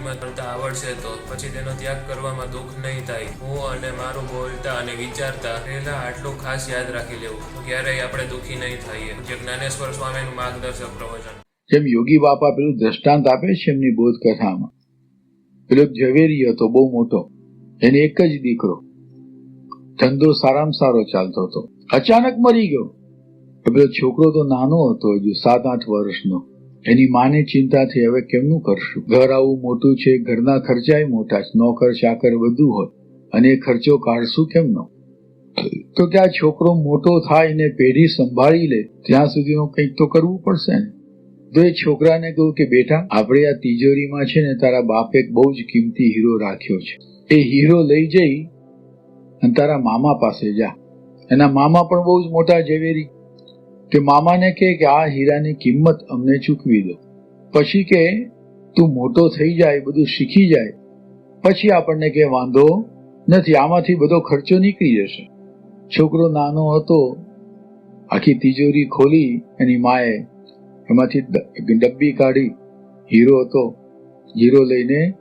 કિંમત કરતા આવડશે તો પછી તેનો ત્યાગ કરવામાં દુઃખ નહીં થાય. હું અને મારું બોલતા અને વિચારતા પહેલા આટલું ખાસ યાદ રાખી લેવું. ક્યારેય આપણે દુઃખી નહીં થઈએ. જે જ્ઞાનેશ્વર સ્વામીનું માર્ગદર્શક પ્રવચન. જેમ યોગી બાપા પેલું દ્રષ્ટાંત આપે છે એમની બોધ કથામાં પેલો ઝવેરી હતો, બહુ મોટો. એને એક જ દીકરો. ધંધો સારામાં સારો ચાલતો હતો. અચાનક મરી ગયો. પેલો છોકરો તો નાનો હતો, હજુ સાત આઠ વર્ષનો. એની માને ચિંતા થઈ હવે કેમનું કરશું? ઘર આવું મોટું છે, ઘરના ખર્ચાય મોટા છે, નોકર, ચાકર બધું હોય. અને એ ખર્ચો કાઢશું કેમનો? તો કે આ છોકરો મોટો થાય ને પેઢી સંભાળી લે, ત્યાં સુધીનું કંઈક તો કરવું પડશે ને. તો એ છોકરાને કહ્યું કે, બેટા, આપણે આ તિજોરીમાં છે ને તારા બાપે બહુ જ કિંમતી હીરો રાખ્યો છે. એ હીરો લઈ જઈ અને તારા મામા પાસે જા. એના મામા પણ બહુ જ મોટા ઝવેરી. કે મામાને કે આ હીરાની કિંમત અમને ચૂકવી દો. પછી કે તું મોટો થઈ જાય, બધું શીખી જાય. પછી આપણને કે વાંધો નથી, આમાંથી બધો ખર્ચો નીકળી જશે. છોકરો નાનો હતો, આખી તિજોરી ખોલી, એની માએ એમાંથી ડબ્બી કાઢી, હીરો હતો. હીરો લઈને,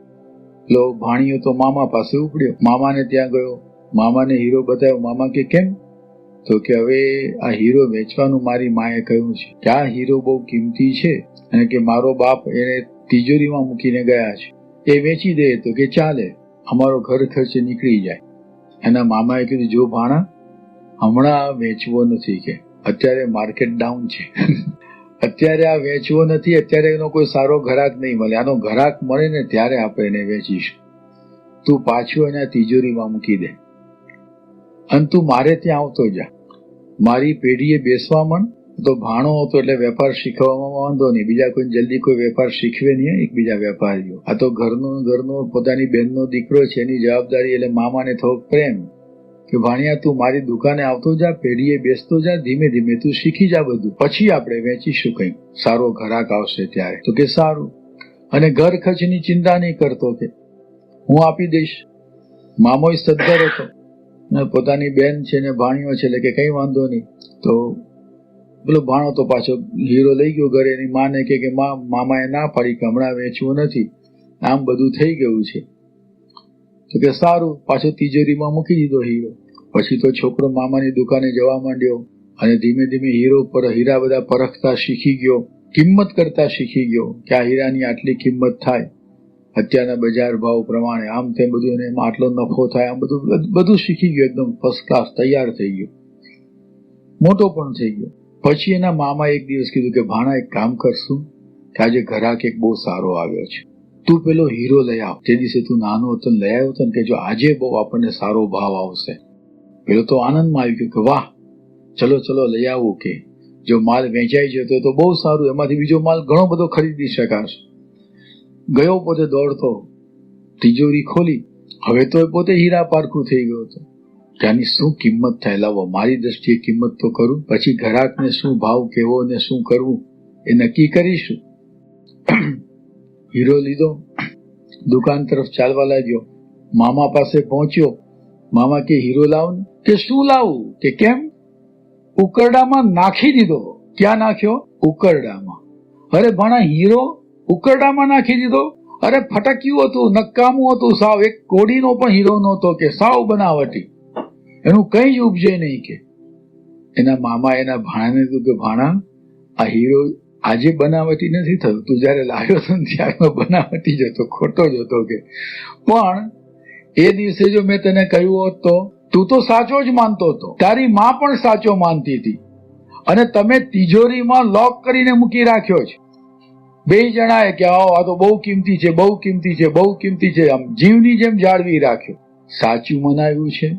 લો ભાણિયો તો મામા પાસે ઉપડ્યો. મામાને ત્યાં ગયો. મામાને હીરો બતાવ્યો. મામા કે, કેમ? તો કે હવે આ હીરો વેચવાનું મારી માએ કહ્યું છે કે આ હીરો બહુ કિંમતી છે અને કે મારો બાપ એને તિજોરીમાં મૂકીને ગયા છે. એ વેચી દે તો કે ચાલે, અમારો ઘર ખર્ચ નીકળી જાય. એના મામાએ કીધું, જો ભાણા, હમણાં વેચવો નથી કે, અત્યારે માર્કેટ ડાઉન છે. અત્યારે આ વેચવો નથી, અત્યારે એનો કોઈ સારો ઘરાક નહીં મળે. આનો ઘરાક મળે ને ત્યારે આપણે એને વેચીશું. તું પાછું એના તિજોરીમાં મૂકી દે. અને તું મારે ત્યાં આવતો જા. મારી પેઢીએ બેસવા મન, તો ભાણો હતો એટલે વેપાર શીખવામાં વાંધો નહીં. બીજા કોઈ જલ્દી કોઈ વેપાર શીખવે નહીં એકબીજા વેપારીઓ. આ તો ઘરનો ઘરનો, પોતાની બહેનનો દીકરો છે, એની જવાબદારી એટલે મામાને થોડોક પ્રેમ. કે ભાણિયા, તું મારી દુકાને આવતો જા, પેઢીએ બેસતો જા, ધીમે ધીમે તું શીખી જા બધું. પછી આપણે વેચીશું કંઈ સારો ઘરાક આવશે ત્યારે. તો કે સારું. અને ઘર ખર્ચની ચિંતા નહીં કરતો કે હું આપી દઈશ. મામોય સદ્ધર હતો. પોતાની બેન છે ને ભાણિયો છે, એટલે કે કઈ વાંધો નહીં. તો પેલો ભાણો તો પાછો હીરો લઈ ગયો ઘરે, એની માને કે કે મા, મામાએ ના પાડી કે હમણાં વેચવું નથી. આમ બધું થઈ ગયું છે. તો કે સારું, પાછો તિજોરીમાં મૂકી દીધો હીરો. પછી તો છોકરો મામાની દુકાને જવા માંડ્યો અને ધીમે ધીમે હીરો પર હીરા બધા પરખતા શીખી ગયો, કિંમત કરતા શીખી ગયો કે આ હીરાની આટલી કિંમત થાય. અત્યારના બજાર ભાવ પ્રમાણે આમ તેમ બધું એને એમાં આટલો નફો થાય, આમ બધું બધું શીખી ગયો એકદમ ફર્સ્ટ ક્લાસ તૈયાર થઈ ગયો. મોટો પણ થઈ ગયો. પછી એના મામા એક દિવસ કીધું કે, ભાણા, એક કામ કરશું, કે આજે ઘરાક એક બહુ સારો આવ્યો છે. તું પેલો હીરો લઈ આવ. તે દિવસે તું નાનો હતો લઈ આવ્યો હતો ને કે, જો આજે બહુ આપણને સારો ભાવ આવશે. પેલો તો આનંદમાં આવી ગયો કે વાહ, ચલો ચલો, લઈ આવું કે. જો માલ વેચાઈ જતો તો બહુ સારું, એમાંથી બીજો માલ ઘણો બધો ખરીદી શકાશે. ગયો પોતે દોડતો તિજોરી ખોલી, હવે તો પોતે હીરા પારખું થઈ ગયો હતો. ત્યાંની શું કિંમત થાય, લાવો, મારી દ્રષ્ટિએ કિંમત તો કરું, પછી ઘરાકને શું ભાવ કેવો ને શું કરવું, એ નક્કી કરીશું. હીરો લીધો, દુકાન તરફ ચાલવા લાગ્યો. મામા પાસે પહોંચ્યો. મામા કે, હીરો લાવ કે શું લાવું? કે કેમ? ઉકરડામાં નાખી દીધો. ક્યાં નાખ્યો? ઉકરડામાં. અરે, ભણા, હીરો ઉકરડામાં નાખી દીધો. અરે ફટક્યું હતું, નકામું હતું. સાવ એક કોડીનો પણ હીરો નહોતો કે સાવ બનાવટી. એનું કઈ જ ઉપજે નહીં કે. એના મામા, એના ભાણાને કીધું કે, ભાણા, આ હીરો આજે બનાવટી નથી થયું. તું જયારે લાવ્યો હતો ને ત્યારે બનાવટી જ હતો, ખોટો જ હતો કે. પણ એ દિવસે જો મેં તને કહ્યું હોત તો, તું તો સાચો જ માનતો હતો. તારી માં પણ સાચો માનતી હતી. અને તમે તિજોરીમાં લોક કરીને મૂકી રાખ્યો છે. બે જણાએ કે, આવો, આ તો બહુ કિંમતી છે, બહુ કિંમતી છે, બહુ કિંમતી છે. આમ જીવની જેમ જાળવી રાખ્યો. સાચું મનાવ્યું છે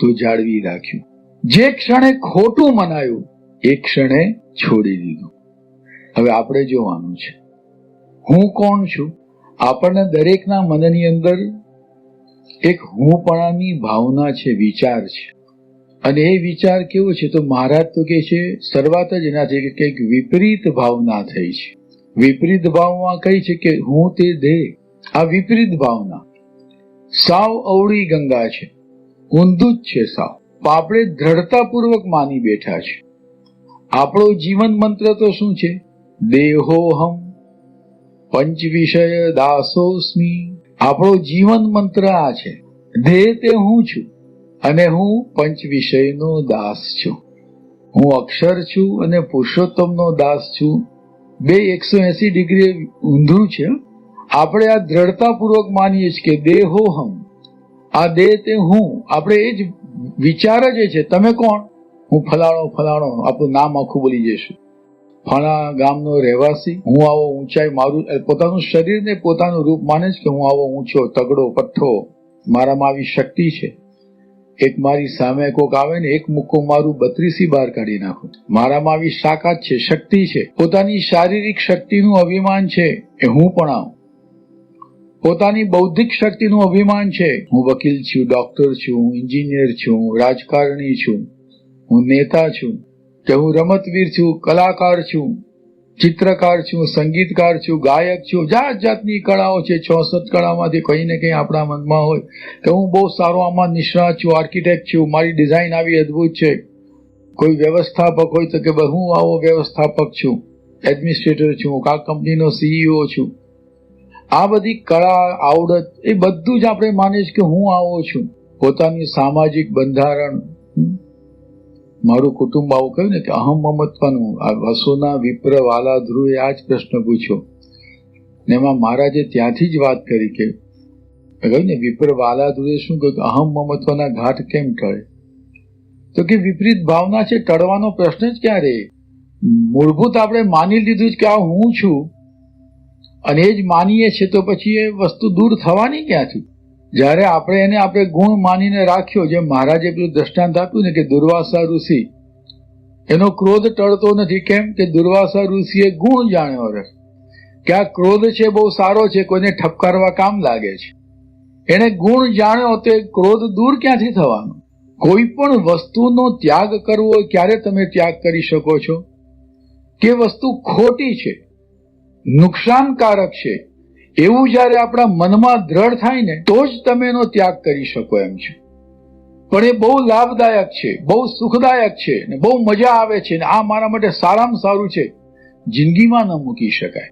તો જાળવી રાખ્યું. જે ક્ષણે ખોટું મનાયું, એ ક્ષણે છોડી દીધું. હવે આપણે જોવાનું છે, હું કોણ છું? આપણને દરેકના મનની અંદર એક હુંપણાની ભાવના છે, વિચાર છે. અને એ વિચાર કેવો છે? તો મહારાજ તો કે છે, શરૂઆત જ એનાથી કંઈક વિપરીત ભાવના થઈ છે. વિપરીત ભાવમાં કહી છે કે હું તે દેહ, આ વિપરીત ભાવના. સાવ અવળી ગંગા છે, ઊંધું જ છે સાવ. આપણે દ્રઢતાપૂર્વક માની બેઠા છે. આપણો જીવન મંત્ર તો શું છે? દેહોહમ પંચ વિષય દાસોસ્મી. આપણો જીવન મંત્ર આ છે ધ્યેય તે હું છું અને હું પંચ વિષયનો દાસ છું. હું અક્ષર છું અને પુરુષોત્તમનો દાસ છું. બે એકસો એસી ડિગ્રી ઊંધું છે. આપણે આ દ્રઢતાપૂર્વક માનીએ છીએ કે દેહો હમ આ દેહ તે હું. આપણે એ જ વિચાર જ એ છે. તમે કોણ? હું ફલાણો ફલાણો. આપણું નામ આખું બોલી જઈશું. ફણા ગામનો રહેવાસી. હું આવો ઊંચાઈ મારું. પોતાનું શરીરને પોતાનું રૂપ માને છે કે હું આવો ઊંચો, તગડો પઠ્ઠો મારામાં આવી શક્તિ છે. એક મારી સામે કોક આવે ને, એક મુક્કો મારું બત્રીસી બાર કાઢી નાખું. મારામાં આવી તાકાત છે, શક્તિ છે. પોતાની શારીરિક શક્તિનું અભિમાન છે એ હું પણ આવું. પોતાની બૌદ્ધિક શક્તિનું અભિમાન છે, હું વકીલ છું, ડોક્ટર છું, એન્જિનિયર છું, રાજકારણી છું, હું નેતા છું કે હું રમતવીર છું, કલાકાર છું. ચિત્રકાર છું, સંગીતકાર છું, ગાયક છું જાત જાતની કળાઓ છે, ચોસઠ કળામાંથી કંઈ ને કંઈ આપણા મનમાં હોય. કે હું બહુ સારો આમાં નિષ્ણાત છું, આર્કિટેક્ટ છું, મારી ડિઝાઇન આવી અદ્ભુત છે. કોઈ વ્યવસ્થાપક હોય તો કે હું આવો વ્યવસ્થાપક છું, એડમિનિસ્ટ્રેટર છું આ કંપનીનો સીઈઓ છું. આ બધી કળા, આવડત, એ બધું જ આપણે માને છે કે હું આવો છું. પોતાની સામાજિક બંધારણ મારું કુટુંબ આવું કહ્યું ને કે અહમ મમત્વનું. આ વસુના, વિપ્ર વાલા ધ્રુવે આ જ પ્રશ્ન પૂછ્યો. ને એમાં મહારાજે ત્યાંથી જ વાત કરી કે, કહ્યું ને, વિપ્ર વાલા ધ્રુવે શું કહ્યું કે અહમ મમત્વના ઘાટ કેમ ટળે? તો કે વિપરીત ભાવના છે, ટળવાનો પ્રશ્ન જ ક્યારે મૂળભૂત આપણે માની લીધું જ કે આ હું છું. અને એ જ માનીએ છીએ તો પછી એ વસ્તુ દૂર થવાની ક્યાંથી? જ્યારે આપણે એને આપણે ગુણ માનીને રાખ્યો, જેમ મહારાજે પેલું દ્રષ્ટાંત આપ્યું ને કે દુર્વાસા ઋષિ. એનો ક્રોધ ટળતો નથી. કેમ? કે દુર્વાસા ઋષિએ ગુણ જાણ્યો રહે. કે આ ક્રોધ છે બહુ સારો છે, કોઈને ઠપકારવા કામ લાગે છે. એને ગુણ જાણ્યો તો ક્રોધ દૂર ક્યાંથી થવાનો? કોઈ પણ વસ્તુનો ત્યાગ કરવો ક્યારે તમે ત્યાગ કરી શકો છો? કે વસ્તુ ખોટી છે, નુકસાનકારક છે એવું જ્યારે આપણા મનમાં દ્રઢ થાય ને, તો જ તમે એનો ત્યાગ કરી શકો એમ છે. પણ એ બહુ લાભદાયક છે, બહુ સુખદાયક છે ને બહુ મજા આવે છે ને આ મારા માટે સારામાં સારું છે. જિંદગીમાં ન મૂકી શકાય.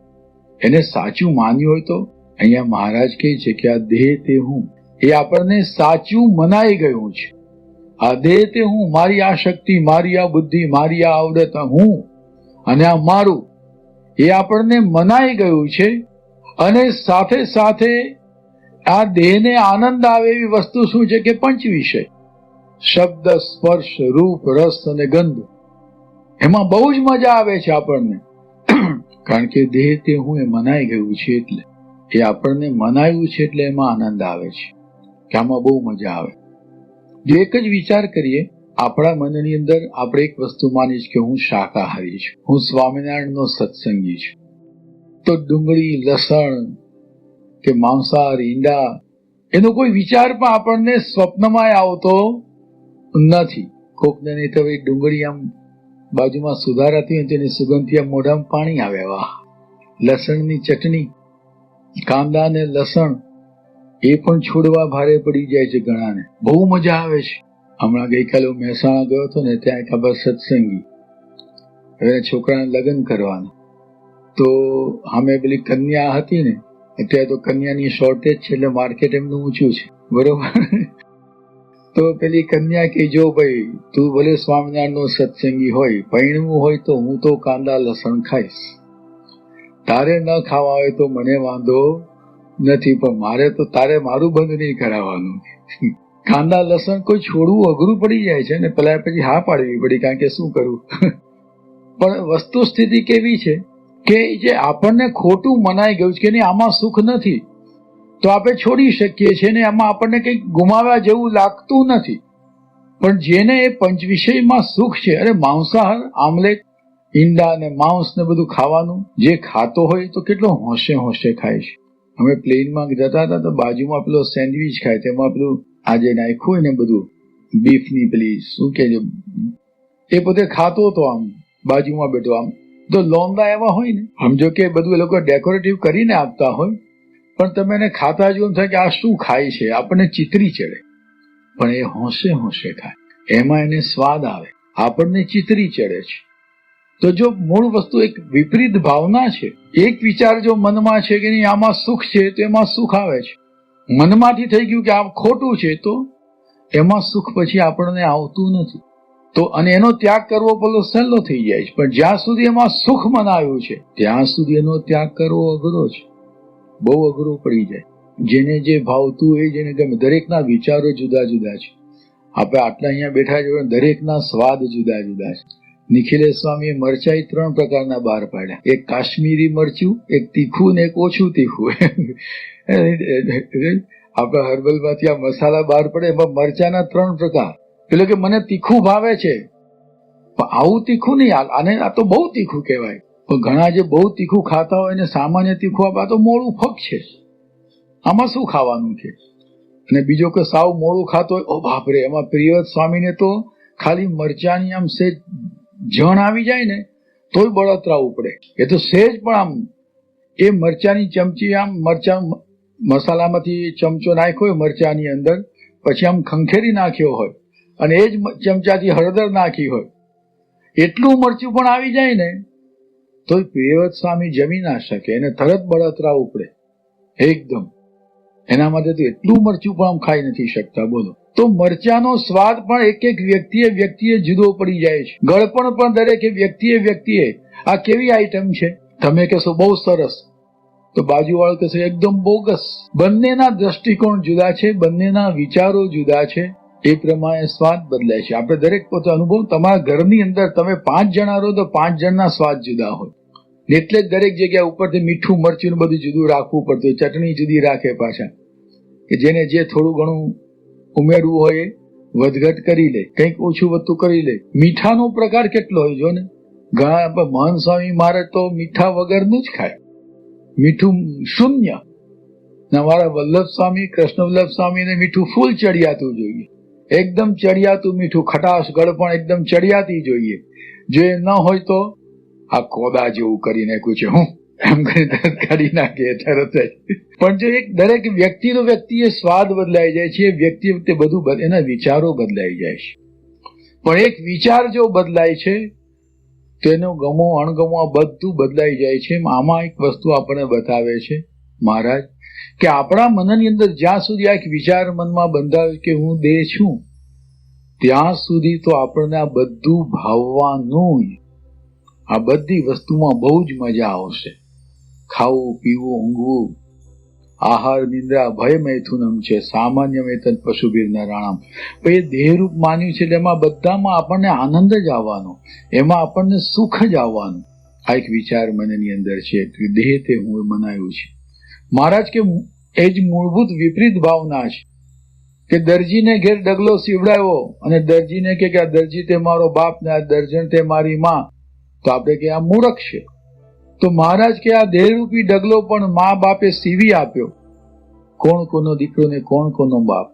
એને સાચું માન્યું હોય તો અહીંયા મહારાજ કહે છે કે આ દેહ તે હું. એ આપણને સાચું મનાઈ ગયું છે. આ દેહ તે હું, મારી આ શક્તિ, મારી આ બુદ્ધિ, મારી આ આવડત હું અને આ મારું. એ આપણને મનાઈ ગયું છે અને સાથે સાથે આ દેહને આનંદ આવે એવી વસ્તુ શું છે કે પંચ વિષય. શબ્દ, સ્પર્શ, રૂપ, રસ અને ગંધ. એમાં બહુ જ મજા આવે છે આપણને. કારણ કે દેહ તે હું એ મનાઈ ગયું છે એટલે. એ આપણને મનાયું છે એટલે એમાં આનંદ આવે છે. કે આમાં બહુ મજા આવે. જો એક જ વિચાર કરીએ, આપણા મનની અંદર આપણે એક વસ્તુ માનીશ કે હું શાકાહારી છું. હું સ્વામિનારાયણનો સત્સંગી છું. તો ડુંગળી, લસણ કે માંસાહાર, ઈંડા, એનો કોઈ વિચાર પણ આપણને સ્વપ્નમાં આવતો નથી. કોકને નહીં તો ડુંગળી આમ બાજુમાં સુધારાતી હોય તેની સુગંધથી આમ મોઢામાં પાણી આવે. વાહ! લસણની ચટણી, કાંદા ને લસણ, એ પણ છોડવા ભારે પડી જાય છે ઘણાને. બહુ મજા આવે છે. હમણાં ગઈકાલે હું મહેસાણા ગયો હતો ને ત્યાં એક આપણા સત્સંગી. હવે છોકરાને લગ્ન કરવાના. તો અમે પેલી કન્યા હતી ને, અત્યારે તો કન્યાની શોર્ટેજ છે એટલે માર્કેટ એમનું ઊંચું છે. બરોબર? તો પેલી કન્યા કે જો ભાઈ, તું ભલે સ્વામિનારાયણનો સત્સંગી હોય પૈણવું હોય તો હું તો કાંદા લસણ ખાઈશ. તારે ન ખાવા હોય તો મને વાંધો નથી, પણ મારે તો તારે મારું બંધ નહીં કરાવવાનું. કાંદા લસણ કોઈ છોડવું અઘરું પડી જાય છે ને, પેલા પછી હા પાડવી પડી, કારણ કે શું કરવું પણ વસ્તુ સ્થિતિ કેવી છે? કે જે આપણને ખોટું મનાઈ ગયું છે કે નહીં, આમાં સુખ નથી. તો આપણે છોડી શકીએ છીએ ને આમાં આપણને કંઈક ગુમાવ્યા જેવું લાગતું નથી. પણ જેને એ પંચ વિષયમાં સુખ છે, અરે માંસાહાર, આમલેટ, ઈંડા ને માંસ ને બધું ખાવાનું, જે ખાતો હોય તો કેટલો હોંશે હોંશે ખાય છે. અમે પ્લેનમાં જતા હતા તો બાજુમાં પેલો સેન્ડવિચ ખાય, તેમાં પેલું આજે નાખ્યું હોય ને બધું બીફની પેલી શું કે એ પોતે ખાતો હતો આમ, બાજુમાં બેઠો આમ. તો લોંદા એવા હોય ને સમજો કે બધું એ લોકો ડેકોરેટિવ કરીને આપતા હોય, પણ તમે એને ખાતા જોઈને થાય કે આ શું ખાય છે? આપણને ચિતરી ચડે. પણ એ હોંશે હોંશે ખાય. એમાં એને સ્વાદ આવે. આપણને ચિતરી ચડે છે. તો જો મૂળ વસ્તુ એક વિપરીત ભાવના છે, એક વિચાર જો મનમાં છે કે નહીં, આમાં સુખ છે, તો એમાં સુખ આવે છે. મનમાંથી થઈ ગયું કે આ ખોટું છે, તો એમાં સુખ પછી આપણને આવતું નથી. તો અને એનો ત્યાગ કરવો પેલો સહેલો થઈ જાય છે. પણ જ્યાં સુધી એમાં સુખ મનાયું છે, ત્યાં સુધી એનો ત્યાગ કરવો અઘરો છે. બહુ અઘરો પડી જાય. જેને જે ભાવતું હોય, જેને ગમે, દરેકના વિચારો જુદા જુદા છે. આપણે આટલા અહીંયા બેઠા છે દરેકના સ્વાદ જુદા જુદા છે. નિખિલેશ સ્વામીએ મરચાઈ ત્રણ પ્રકારના બહાર પાડ્યા. એક કાશ્મીરી મરચું, એક તીખું ને એક ઓછું તીખું. આપણે હર્બલમાંથી આ મસાલા બહાર પડે, એમાં મરચાના ત્રણ પ્રકાર. એટલે કે મને તીખું ભાવે છે. પણ આવું તીખું નહીં આને આ તો બહુ તીખું કહેવાય. પણ ઘણા જે બહુ તીખું ખાતા હોય એને સામાન્ય તીખું આ તો મોડું ફક છે. આમાં શું ખાવાનું છે? અને બીજો કે સાવ મોડું ખાતો હોય, ઓ બાપરે એમાં પ્રિયવત સ્વામીને તો ખાલી મરચાની આમ સેજ જણ આવી જાય ને, તોય બળતરાવું પડે એ તો સેજ પણ આમ, એ મરચાની ચમચી આમ મરચા મસાલામાંથી ચમચો નાખ્યો હોય મરચાની અંદર, પછી આમ ખંખેરી નાખ્યો હોય. અને એ જ ચમચાથી હળદર નાખી હોય. એટલું મરચું પણ આવી જાય ને તો પ્રિયવત સ્વામી જમી ના શકે એને તરત બળતરા ઉપડે. એકદમ. એના માટે તો એટલું મરચું પણ આમ ખાઈ નથી શકતા, બોલો. તો મરચાનો સ્વાદ પણ એક એક વ્યક્તિએ વ્યક્તિએ જુદો પડી જાય છે. ગળપણ પણ દરેક વ્યક્તિએ વ્યક્તિએ. આ કેવી આઈટમ છે? તમે કહેશો બહુ સરસ. તો બાજુવાળો કહેશે એકદમ બોગસ. બંનેના દ્રષ્ટિકોણ જુદા છે, બંનેના વિચારો જુદા છે. એ પ્રમાણે સ્વાદ બદલાય છે. આપણે દરેક પોતે અનુભવ, તમારા ઘરની અંદર તમે પાંચ જણા રહો તો પાંચ જણના સ્વાદ જુદા હોય. એટલે જ દરેક જગ્યા ઉપરથી મીઠું મરચું બધું જુદું રાખવું પડતું. ચટણી જુદી રાખે પાછા. કે જેને જે થોડું ઘણું ઉમેરવું હોય વધઘટ કરી લે, કંઈક ઓછું વધતું કરી લે. મીઠાનો પ્રકાર કેટલો હોય જો ને ઘણા મહાન સ્વામી મારે તો મીઠા વગરનું જ ખાય. મીઠું શૂન્ય. મારા વલ્લભ સ્વામી, કૃષ્ણ વલ્લભ સ્વામીને મીઠું ફૂલ ચડિયાતું જોઈએ. એકદમ ચડિયાતું મીઠું, ખટાશ, ગળપણ એકદમ ચડિયાતી જોઈએ. જો એ ન હોય તો આ કોદા જેવું કરી નાખ્યું છે. હું એમ કરી કાઢી નાખીએ તરત જ પણ જો એક દરેક વ્યક્તિનો વ્યક્તિએ સ્વાદ બદલાઈ જાય છે વ્યક્તિ વખતે બધું એના વિચારો બદલાઈ જાય છે. પણ એક વિચાર જો બદલાય છે, તેનો ગમો, અણગમો બધું બદલાઈ જાય છે. આમાં એક વસ્તુ આપણને બતાવે છે, મહારાજ કે આપણા મનની અંદર જ્યાં સુધી આ વિચાર મનમાં બંધાવે કે હું દેહ છું, ત્યાં સુધી તો આપણને આ બધું ભાવવાનું આ બધી વસ્તુમાં બહુ જ મજા આવશે. ખાવું, પીવું, ઊંઘવું. આહાર, નિંદ્રા, ભય મૈથુનમ છે, સામાન્ય મેતન પશુભીર નારાયણમ પણ એ દેહરૂપ માન્યું છે એટલે એમાં બધામાં આપણને આનંદ જ આવવાનો. એમાં આપણને સુખ જ આવવાનું. આ એક વિચાર મનની અંદર છે દેહ તે હું મનાયું છે. મહારાજ કે એ જ મૂળભૂત વિપરીત ભાવના છે કે દરજીને ઘેર ડગલો સીવડાવ્યો અને દરજીને કે આ દરજી તે મારો બાપ ને આ દર્જન તે મારી માં, તો આપણે કે આ મૂરખ છે. તો મહારાજ કે આ દેહરૂપી ડગલો પણ મા બાપે સીવી આપ્યો. કોણ કોનો દીકરો ને કોણ કોનો બાપ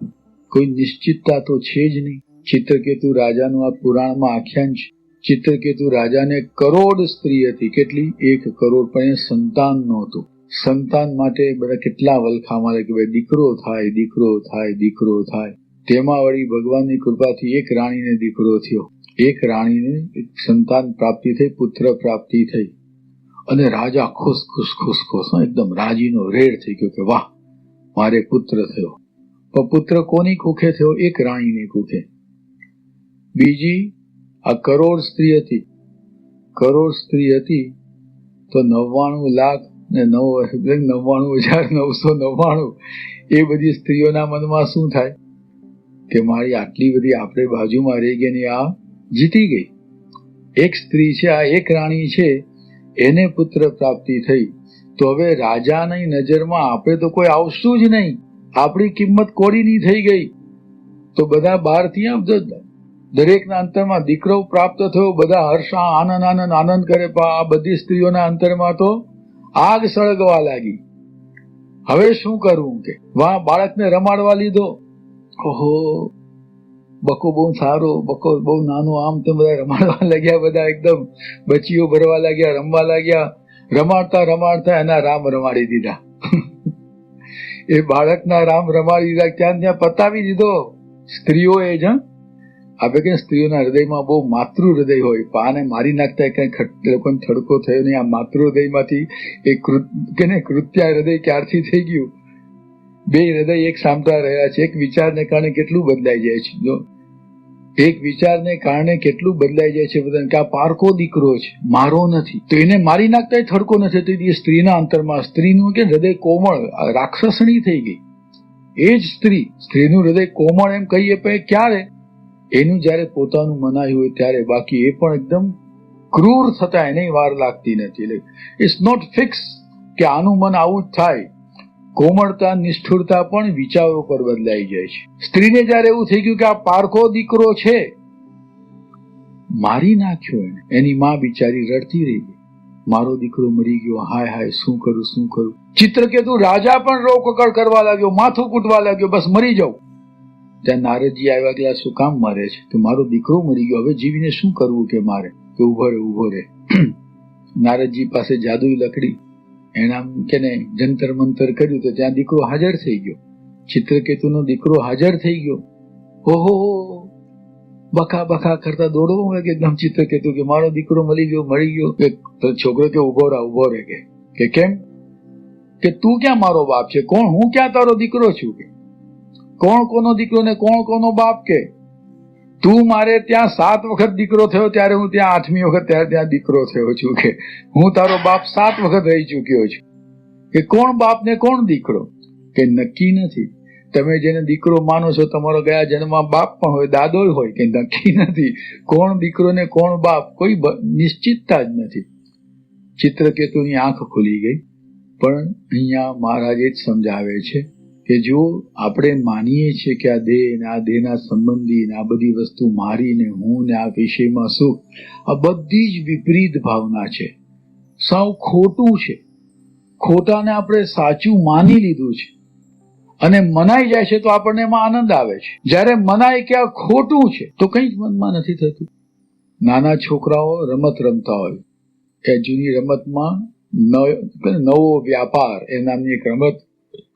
કોઈ નિશ્ચિતતા તો છે જ નહીં. ચિત્રકેતુ રાજાનું આ પુરાણમાં આખ્યાન છે. ચિત્રકેતુ રાજાને કરોડ સ્ત્રી હતી. કેટલી? એક કરોડ, પણ સંતાન નહોતું. સંતાન માટે બધા કેટલા વલખા મારે કે ભાઈ દીકરો થાય દીકરો થાય દીકરો થાય. તેમાં વળી ભગવાનની કૃપાથી એક રાણીને દીકરો થયો. એક રાણીને સંતાન પ્રાપ્તિ થઈ, પુત્ર પ્રાપ્તિ થઈ. અને રાજા ખુશ ખુશ ખુશ ખુશ એકદમ રાજીનો રેડ થઈ ગયો કે વાહ, મારે પુત્ર થયો. પણ પુત્ર કોની કુખે થયો? એક રાણીની કુખે. બીજી, આ કરોડ સ્ત્રી હતી. કરોડ સ્ત્રી હતી તો નવ્વાણું લાખ ને નવ નવ્વાણું હજાર નવસો નવ્વાણું. એ બધી સ્ત્રીઓના મનમાં શું થાય? કે મારી આટલી બધી આપણે બાજુમાં રહી ગઈ ને આ જીતી ગઈ. એક સ્ત્રી છે, આ એક રાણી છે, એને પુત્ર પ્રાપ્તિ થઈ. તો હવે રાજાની નજરમાં આપણે તો કોઈ આવશું જ નહીં. આપણી કિંમત કોડીની થઈ ગઈ. તો બધા બહારથી આમ દરેકના અંતરમાં દીકરો પ્રાપ્ત થયો, બધા હર્ષ, આનંદ આનંદ આનંદ કરે. પણ આ બધી સ્ત્રીઓના અંતરમાં તો આગ સળગવા લાગી. હવે શું કરવું કે? વાહ બાળકને રમાડવા લીધો. ઓહો, બકો બહુ સારો, બકો બહુ નાનો, આમ તેમ બધા રમાડવા લાગ્યા, બધા એકદમ બચીઓ ભરવા લાગ્યા, રમવા લાગ્યા. રમાડતા રમાડતા એના રામ રમાડી દીધા. એ બાળકના રામ રમાડી દીધા ત્યાં ત્યાં પતાવી દીધો. સ્ત્રીઓએ જ, હં? આપણે કે સ્ત્રીઓના હૃદયમાં બહુ માતૃ હૃદય હોય, પાને મારી નાખતા કઈ લોકોને થડકો થયો નહીં, આ માતૃ હૃદયમાંથી એ કૃત, કે ને કૃત્યા હૃદય ક્યારથી થઈ ગયું? બે હૃદય એક સામતા રહ્યા છે, એક વિચારને કારણે કેટલું બદલાઈ જાય છે? જો, એક વિચારને કારણે કેટલું બદલાઈ જાય છે બધાને કે આ પારકો દીકરો છે, મારો નથી. તો એને મારી નાખતા થડકો નથી, તો એ સ્ત્રીના અંતરમાં સ્ત્રીનું કે હૃદય કોમળ, રાક્ષસણી થઈ ગઈ. એ જ સ્ત્રી, સ્ત્રીનું હૃદય કોમળ એમ કહીએ પણ ક્યારે? એનું જ્યારે પોતાનું મનાયું હોય ત્યારે બાકી એ પણ એકદમ ક્રૂર થતા એને વાર લાગતી નથી. એટલે ઇટ્સ નોટ ફિક્સ કે આનું મન આવું જ થાય. કોમળતા, નિષ્ઠુરતા પણ વિચારો પર બદલાઈ જાય છે. સ્ત્રીને જ્યારે એવું થઈ ગયું કે આ પારખો દીકરો છે, મારી નાખ્યો એને. એની માં બિચારી રડતી રહી ગઈ. મારો દીકરો મરી ગયો. હાય હાય, શું કરું શું કરું? ચિત્રકેતુ રાજા પણ રોકકળ કરવા લાગ્યો, માથું કૂટવા લાગ્યો, બસ મરી જાઉં. ત્યાં નારદજી આવ્યા કે શું કામ મારે છે? તો મારો દીકરો મરી ગયો. હવે જીવીને શું કરવું કે મારે? કે ઊભો રે ઊભો રે નારદજી પાસે જાદુઈ લકડી, એના ને જંતર મંતર કર્યું તો ત્યાં દીકરો હાજર થઈ ગયો. ચિત્રકેતુનો દીકરો હાજર થઈ ગયો. ઓહો બખા બખા કરતા દોડો કે એકદમ ચિત્રકેતુ કે મારો દીકરો મળી ગયો મળી ગયો. કે છોકરો કે ઊભો રહે ઊભો રહે કે કેમ? કે તું ક્યાં મારો બાપ છે? કોણ? હું ક્યાં તારો દીકરો છું કે? કોણ કોનો દીકરો ને કોણ કોનો બાપ કે? તું મારે ત્યાં સાત વખત દીકરો થયો, ત્યારે હું ત્યાં આઠમી વખત ત્યારે ત્યાં દીકરો થયો છું કે હું તારો બાપ સાત વખત રહી ચૂક્યો છું. કે કોણ બાપ ને કોણ દીકરો? કે નક્કી નથી. તમે જેને દીકરો માનો છો, તમારો ગયા જન્મમાં બાપ પણ હોય દાદો હોય, કે નક્કી નથી. કોણ દીકરો ને કોણ બાપ, કોઈ નિશ્ચિતતા જ નથી. ચિત્રકેતુની આંખ ખુલી ગઈ, પણ અહીંયા મહારાજે જ સમજાવે છે કે જો આપણે માનીએ છીએ કે આ દેહ ને આ દેહના સંબંધી ને આ બધી વસ્તુ મારી ને હું ને આ વિષયમાં સુખ, આ બધી જ વિપરીત ભાવના છે. સાવ ખોટું છે. ખોટાને આપણે સાચું માની લીધું છે. અને મનાઈ જાય છે તો આપણને એમાં આનંદ આવે છે. જ્યારે મનાય કે આ ખોટું છે, તો કંઈ જ મનમાં નથી થતું. નાના છોકરાઓ રમત રમતા હોય. એ જૂની રમતમાં નવો વ્યાપાર, એ નામની એક રમત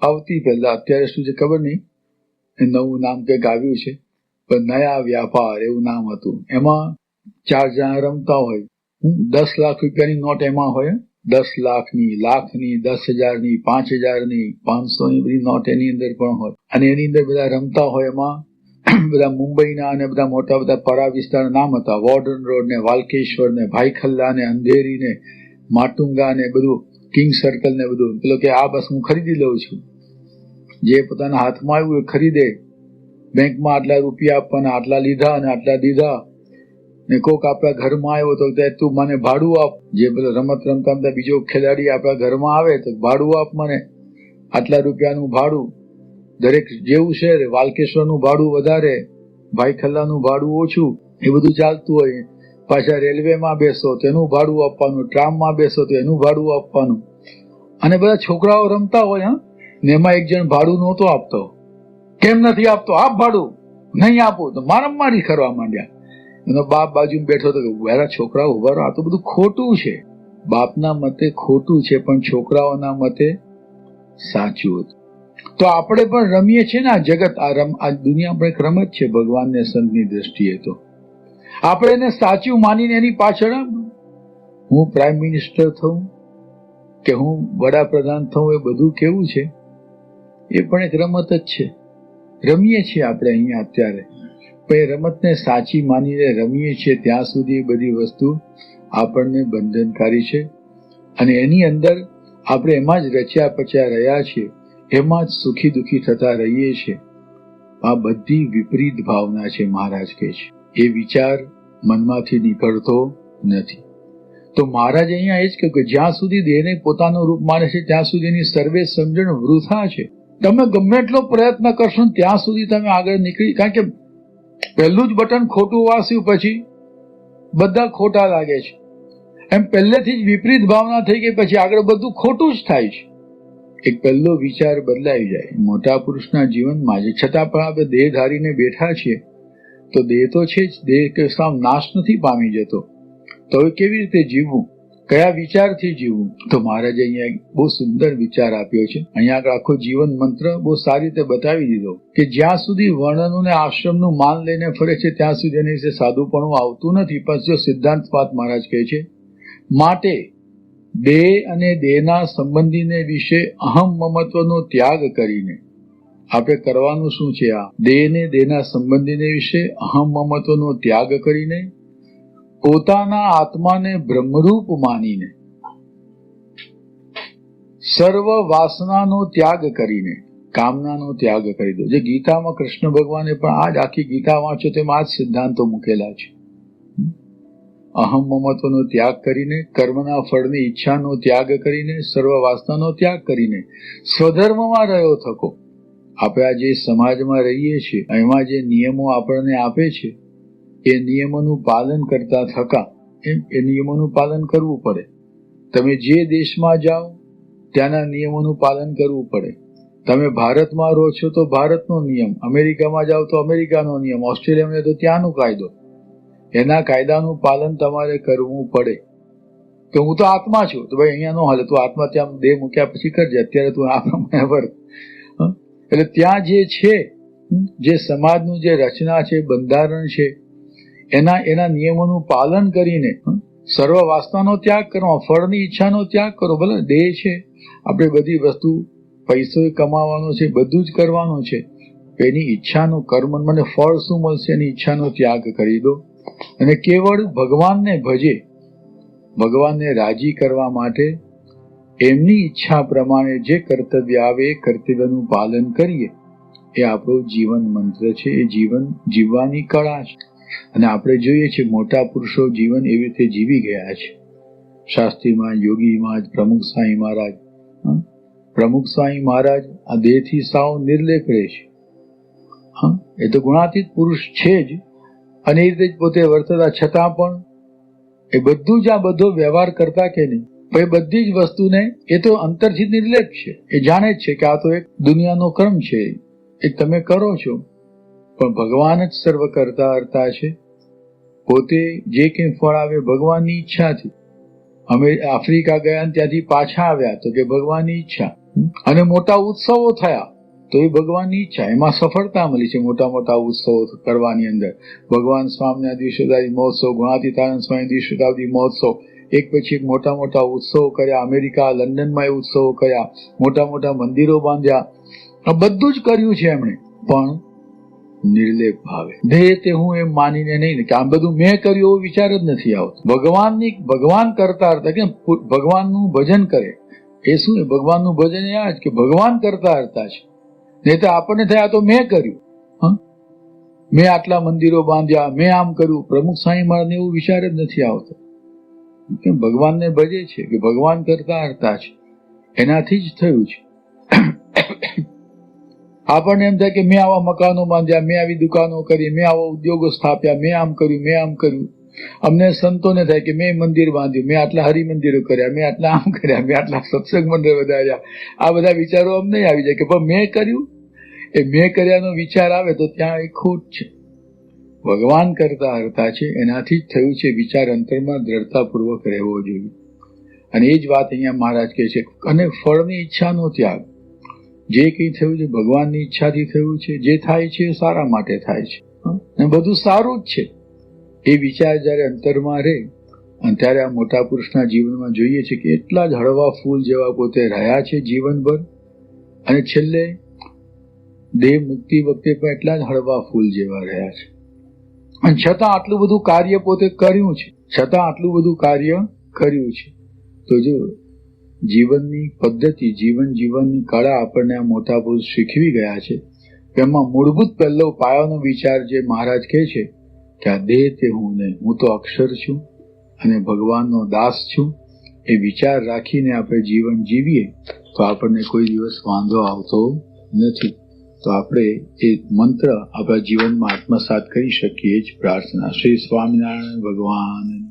આવતી પહેલા અત્યારે શું છે ખબર નહીં? એ નવું નામ કંઈક આવ્યું છે. પણ નયા વ્યાપાર એવું નામ હતું. એમાં ચાર જણા રમતા હોય. દસ લાખ રૂપિયાની નોટ એમાં હોય. દસ લાખની લાખની, દસ હજારની, પાંચ હજારની, પાંચસોની બધી નોટ એની અંદર પણ હોય. અને એની અંદર બધા રમતા હોય એમાં. બધા મુંબઈના અને બધા મોટા બધા પરા વિસ્તારના નામ હતા. વોર્ડન રોડ ને વાલકેશ્વર ને ભાઈખલ્લા ને અંધેરી ને માટુંગા ને બધું કિંગ સર્કલ ને બધું. પેલો કે, આ બસ હું ખરીદી લઉં છું. જે પોતાના હાથમાં આવ્યું એ ખરીદે. બેંકમાં આટલા રૂપિયા આપવાના, આટલા લીધા અને આટલા દીધા. ને કોક આપણા ઘરમાં આવ્યો તો કે તું મને ભાડું આપ. જે પેલો રમત રમતા રમતા બીજો ખેલાડી આપણા ઘરમાં આવે તો, ભાડું આપ મને. આટલા રૂપિયાનું ભાડું. દરેક જેવું છે વાલકેશ્વરનું ભાડું વધારે, ભાઈખલ્લાનું ભાડું ઓછું. એ બધું ચાલતું હોય. પાછા રેલવેમાં બેસો, તેનું ભાડું આપવાનું, ટ્રામમાં બેસો તો એનું ભાડું આપવાનું. અને બધા છોકરાઓ રમતા હોય, હા? ને એમાં એક જણ ભાડું નહોતો આપતો. કેમ નથી આપતો? આપ ભાડું. નહીં આપો. તો મારામારી કરવા માંડ્યા. એનો બાપ બાજુ બેઠો તો વેરા છોકરાઓ ઊભા આ તો બધું ખોટું છે. બાપના મતે ખોટું છે, પણ છોકરાઓના મતે સાચું હતું. તો આપણે પણ રમીએ છીએ ને આ જગત. આ રમ, આ દુનિયા પણ એક રમત છે ભગવાનને સંતની દ્રષ્ટિએ તો. આપણે એને સાચું માનીને એની પાછળ હું પ્રાઇમ મિનિસ્ટર થઉં કે હું વડાપ્રધાન થઉં એ બધું કેવું છે? એ પણ એક રમત જ છે. રમીએ છીએ આપણે અહીંયા અત્યારે. પણ એ રમતને સાચી માનીને રમીએ છીએ ત્યાં સુધી એ બધી વસ્તુ આપણને બંધનકારી છે. અને એની અંદર આપણે એમાં જ રચ્યા પચ્યા રહ્યા છીએ. એમાં જ સુખી દુઃખી થતા રહીએ છીએ. આ બધી વિપરીત ભાવના છે મહારાજ કહે છે. એ વિચાર મનમાંથી નીકળતો નથી. તો મહારાજ અહીંયા એ જ કહ્યું કે જ્યાં સુધી દેહને પોતાનું રૂપ માને છે, ત્યાં સુધી એની સર્વે સમજણ વૃથા છે. તમે ગમે એટલો પ્રયત્ન કરશો ત્યાં સુધી તમે આગળ નીકળી કારણ કે પહેલું જ બટન ખોટું વાસ્યું પછી બધા ખોટા લાગે છે. એમ પહેલેથી જ વિપરીત ભાવના થઈ ગઈ, પછી આગળ બધું ખોટું જ થાય છે. એક પહેલો વિચાર બદલાઈ જાય. મોટા પુરુષના જીવનમાં છતાં પણ આપણે દેહ ધારીને બેઠા છીએ. તો દેહ તો છે જ. દેહ કે સામ નાશ નથી પામી જતો. તો હવે કેવી રીતે જીવવું? કયા વિચારથી જીવવું? તો મહારાજે અહીંયા બહુ સુંદર વિચાર આપ્યો છે. અહીંયા આગળ આખો જીવન મંત્ર બહુ સારી રીતે બતાવી દીધો કે જ્યાં સુધી વર્ણનું ને આશ્રમનું માન લઈને ફરે છે, ત્યાં સુધી એની વિશે સાદુપણું આવતું નથી. પણ જો સિદ્ધાંત પાત મહારાજ કહે છે, માટે દેહ અને દેહના સંબંધીને વિશે અહમ મમત્વનો ત્યાગ કરીને આપણે કરવાનું શું છે આ? દેહ ને દેહના સંબંધીને વિશે અહમ મમત્વનો ત્યાગ કરીને, પોતાના આત્માને બ્રહ્મરૂપ માનીને, સર્વ વાસનાનો ત્યાગ કરીને, કામનાનો ત્યાગ કરી દો. જે ગીતામાં કૃષ્ણ ભગવાને પણ આ જ આખી ગીતા વાંચો તેમાં આ જ સિદ્ધાંતો મૂકેલા છે. અહમ મમત્વનો ત્યાગ કરીને, કર્મના ફળની ઈચ્છાનો ત્યાગ કરીને, સર્વ વાસનાનો ત્યાગ કરીને, સ્વધર્મમાં રહ્યો થકો. આપણે આ જે સમાજમાં રહીએ છીએ, એમાં જે નિયમો આપણને આપે છે, એ નિયમોનું પાલન કરતા થકા, એમ એ નિયમોનું પાલન કરવું પડે. તમે જે દેશમાં જાઓ, ત્યાંના નિયમોનું પાલન કરવું પડે. તમે ભારતમાં રહો છો તો ભારતનો નિયમ, અમેરિકામાં જાઓ તો અમેરિકાનો નિયમ, ઓસ્ટ્રેલિયામાં તો ત્યાંનો કાયદો. એના કાયદાનું પાલન તમારે કરવું પડે. તો હું તો આત્મા છું, તો ભાઈ અહીંયા ન હાલે, તું આત્મા ત્યાં દેહ મૂક્યા પછી કરજે, અત્યારે તું આ પ્રમાણે વર્ત. હં? એટલે ત્યાં જે છે જે સમાજનું જે રચના છે બંધારણ છે એના એના નિયમોનું પાલન કરીને સર્વ વાસનાનો ત્યાગ કરો ફળની ઈચ્છાનો ત્યાગ કરો ભલે દેહ છે આપણે બધી વસ્તુ પૈસો કમાવાનો છે બધું જ કરવાનું છે એની ઈચ્છાનું કર્મ મને ફળ શું મળશે એની ઈચ્છાનો ત્યાગ કરી દો. અને કેવળ ભગવાનને ભજે ભગવાનને રાજી કરવા માટે એમની ઈચ્છા પ્રમાણે જે કર્તવ્ય આવે એ કર્તવ્યનું પાલન કરીએ. એ આપણું જીવન મંત્ર છે. એ જીવન જીવવાની કળા છે. અને આપણે જોઈએ છીએ મોટા પુરુષો જીવન એવી રીતે જીવી ગયા છે. શાસ્ત્રીમાં, યોગીમાં, પ્રમુખ સ્વામી મહારાજ? પ્રમુખ સ્વામી મહારાજ આ દેહથી સાવ નિર્લેપ રહે છે? એ તો ગુણાતીત પુરુષ છે જ. અને એ રીતે જ પોતે વર્તતા છતાં પણ એ બધું જ આ બધો વ્યવહાર કરતા કે નહીં? એ બધી જ વસ્તુને એ તો અંતરથી નિર્લેપ છે. એ જાણે જ છે કે આ તો એક દુનિયાનો ક્રમ છે. એ તમે કરો છો. પણ ભગવાન જ સર્વ કરતા હરતા છે. પોતે જે કંઈ ફળ આવે ભગવાનની ઈચ્છાથી. અમે આફ્રિકા ગયા ત્યાંથી પાછા આવ્યા તો કે ભગવાનની ઈચ્છા. અને મોટા ઉત્સવો થયા તો એ ભગવાનની ઈચ્છા. એમાં સફળતા મળી છે મોટા મોટા ઉત્સવો કરવાની અંદર. ભગવાન સ્વામીના દ્વિશતાબ્દી મહોત્સવ, ગુણાતીતાનંદ સ્વામી દ્વિશતાબ્દી મહોત્સવ. એક પછી એક મોટા મોટા ઉત્સવો કર્યા. અમેરિકા, લંડનમાં એ ઉત્સવો કર્યા. મોટા મોટા મંદિરો બાંધ્યા. બધું જ કર્યું છે એમણે. પણ નિર્લેપ ભાવે. ધ્યેય તે હું એમ માનીને નહીં કે આ બધું મેં કર્યું એવો વિચાર જ નથી આવતો. ભગવાનની ભગવાન કરતા હતા કે ભગવાનનું ભજન કરે. એ શું ભગવાનનું ભજન એ આ જ કે ભગવાન કરતા હતા છે નહીં તો આપણને થયા તો મેં કર્યું. હં? મેં આટલા મંદિરો બાંધ્યા, મેં આમ કર્યું. પ્રમુખ સ્વામી મહારાજને એવો વિચાર જ નથી આવતો. કે ભગવાનને ભજે છે, કે ભગવાન કરતા હરતા છે. એનાથી જ થયું છે. આપણને એમ થાય કે મેં આવા મકાનો બાંધ્યા, મેં આવી દુકાનો કરી, મેં આવા ઉદ્યોગો સ્થાપ્યા, મેં આમ કર્યું, મેં આમ કર્યું. અમને સંતોને થાય કે મેં મંદિર બાંધ્યું, મેં આટલા હરિમંદિરો કર્યા, મેં આટલા આમ કર્યા, મેં આટલા સત્સંગ મંદિર વધાર્યા. આ બધા વિચારો અમને આવી જાય કે પણ મેં કર્યું? એ મેં કર્યાનો વિચાર આવે તો ત્યાં એ ખોટ છે. ભગવાન કરતા હરતા છે, એનાથી જ થયું છે, વિચાર અંતરમાં દ્રઢતાપૂર્વક રહેવો જોઈએ. અને એ જ વાત અહીંયા મહારાજ કહે છે, અને ફળની ઈચ્છાનો ત્યાગ. જે કંઈ થયું છે, ભગવાનની ઈચ્છાથી થયું છે, જે થાય છે, એ સારા માટે થાય છે. અને બધું સારું જ છે. એ વિચાર જ્યારે અંતરમાં રહે, અને ત્યારે આ મોટા પુરુષના જીવનમાં જોઈએ છે કે એટલા જ હળવા ફૂલ જેવા પોતે રહ્યા છે જીવનભર. અને છેલ્લે, દેહ મુક્તિ વખતે પણ એટલા જ હળવા ફૂલ જેવા રહ્યા છે. અને છતાં આટલું બધું કાર્ય પોતે કર્યું છે. છતાં આટલું બધું કાર્ય કર્યું છે. તો જો જીવનની પદ્ધતિ, જીવન જીવનની કળા આપણને આ મોટા પુરુષ શીખવી ગયા છે તેમાં મૂળભૂત પહેલો પાયાનો વિચાર જે મહારાજ કહે છે કે આ દેહ તે હું નહીં, હું તો અક્ષર છું અને ભગવાનનો દાસ છું. એ વિચાર રાખીને આપણે જીવન જીવીએ તો આપણને કોઈ દિવસ વાંધો આવતો નથી. તો આપણે એ મંત્ર આપણા જીવનમાં આત્મસાત કરી શકીએ જ પ્રાર્થના. શ્રી સ્વામિનારાયણ ભગવાન.